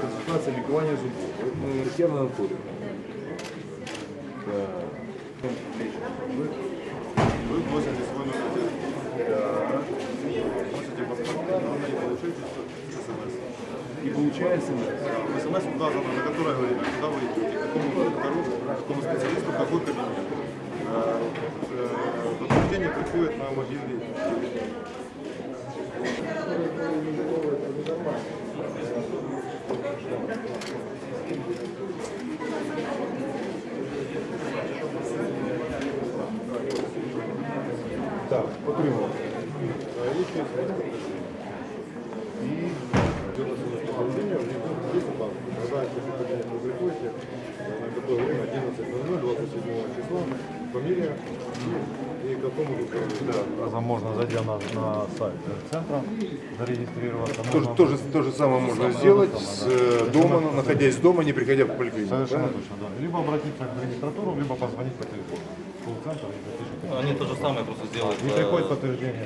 Консультація лікування зубів. Ми Тетяна Анатоліївна. Так. І виходить, В смс указано, на которое говорит, куда вы идете, к какому доктору, к какому специалисту, в какой кабинет. Э, э, Подтверждение приходит на мобильный телефон. так, отримав. Е, Річні 27 числа, фамилия и, к какому. Разом можно, зайдя на, на сайт центра, зарегистрироваться. То, Можно- то, же, то же самое можно сделать с э, дома, находясь дома, не приходя в поликлинику. Совершенно правильно? точно, да. Либо обратиться к регистратуру, либо позвонить по телефону. в Колл-центр. Они то же самое просто сделают. Не э, приходит подтверждение.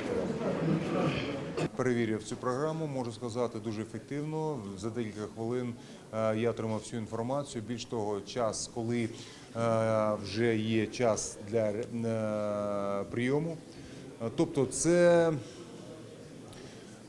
Перевірив цю програму, можу сказати, дуже ефективно. За декілька хвилин е, я отримав всю інформацію. Більш того, час, коли вже є час для е, прийому. Е, Тобто, це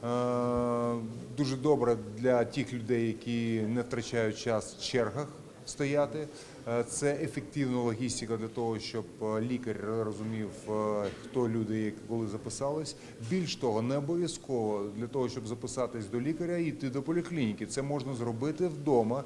е, дуже добре для тих людей, які не втрачають час в чергах стояти. Е, Це ефективна логістика для того, щоб е, лікар розумів, е, хто люди як коли записались. Більш того, не обов'язково для того, щоб записатись до лікаря йти до поліклініки. Це можна зробити вдома.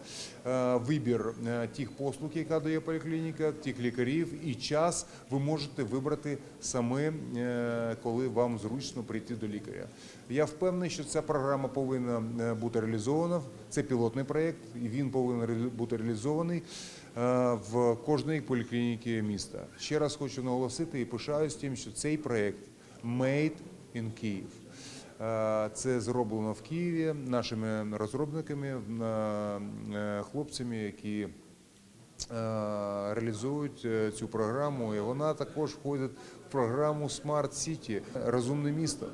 Вибір тих послуг, яка дає поліклініка, тих лікарів, і час ви можете вибрати самі, е, коли вам зручно прийти до лікаря. Я впевнений, що ця програма повинна бути реалізована. Це пілотний проєкт, і він повинен бути реалізований в кожній поліклініки міста. Ще раз хочу наголосити і пишаюсь тим, що цей проект «Made in Kyiv». Е, Це зроблено в Києві нашими розробниками, е, е, хлопцями, які е, реалізують е, цю програму, і вона також входить в програму Smart City розумне місто.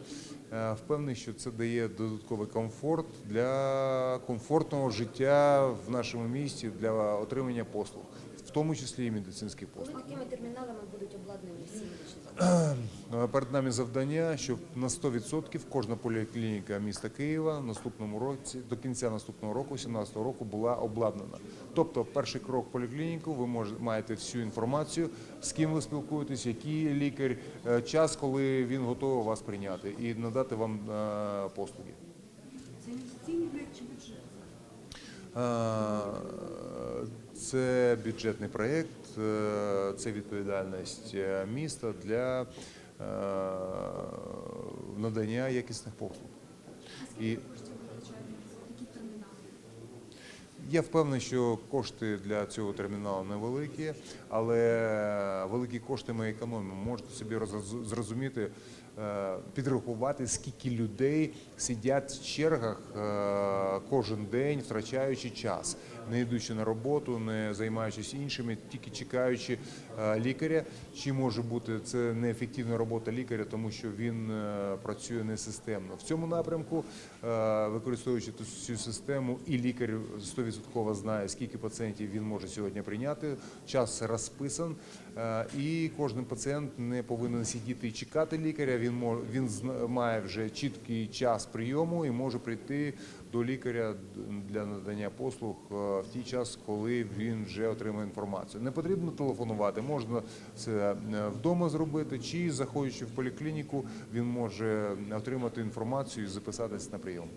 Е, Впевнений, що це дає додатковий комфорт для комфортного життя в нашому місті для отримання послуг, в тому числі і медицинських послуг. Коли такими терміналами будуть обладнані всі медичні? Е, Перед нами завдання, щоб на 100% кожна поліклініка міста Києва наступному році, до кінця наступного року, 2017 року, була обладнана. Тобто, перший крок в поліклініку, ви можете маєте всю інформацію, з ким ви спілкуєтесь, який лікар, е, час, коли він готовий вас прийняти і надати вам е, послуги. Це інвестиційний проєкт чи бюджет? Це бюджетний проєкт, е, це відповідальність е, міста для е, надання якісних послуг. І я впевнений, що кошти для цього терміналу невеликі, але великі кошти ми економимо. Можете собі зрозуміти, е, підрахувати, скільки людей сидять в чергах е, кожен день, втрачаючи час, не йдучи на роботу, не займаючись іншими, тільки чекаючи е, лікаря. Чи може бути це неефективна робота лікаря, тому що він працює несистемно. В цьому напрямку, використовуючи цю систему, і лікар 100% знає, скільки пацієнтів він може сьогодні прийняти. Час розписан, е, і кожен пацієнт не повинен сидіти і чекати лікаря. Він мож- він має вже чіткий час прийому і може прийти до лікаря для надання послуг е, в ті час, коли він вже отримає інформацію. Не потрібно телефонувати, можна це е, вдома зробити, чи заходячи в поліклініку, він може отримати інформацію і записатись на прийом.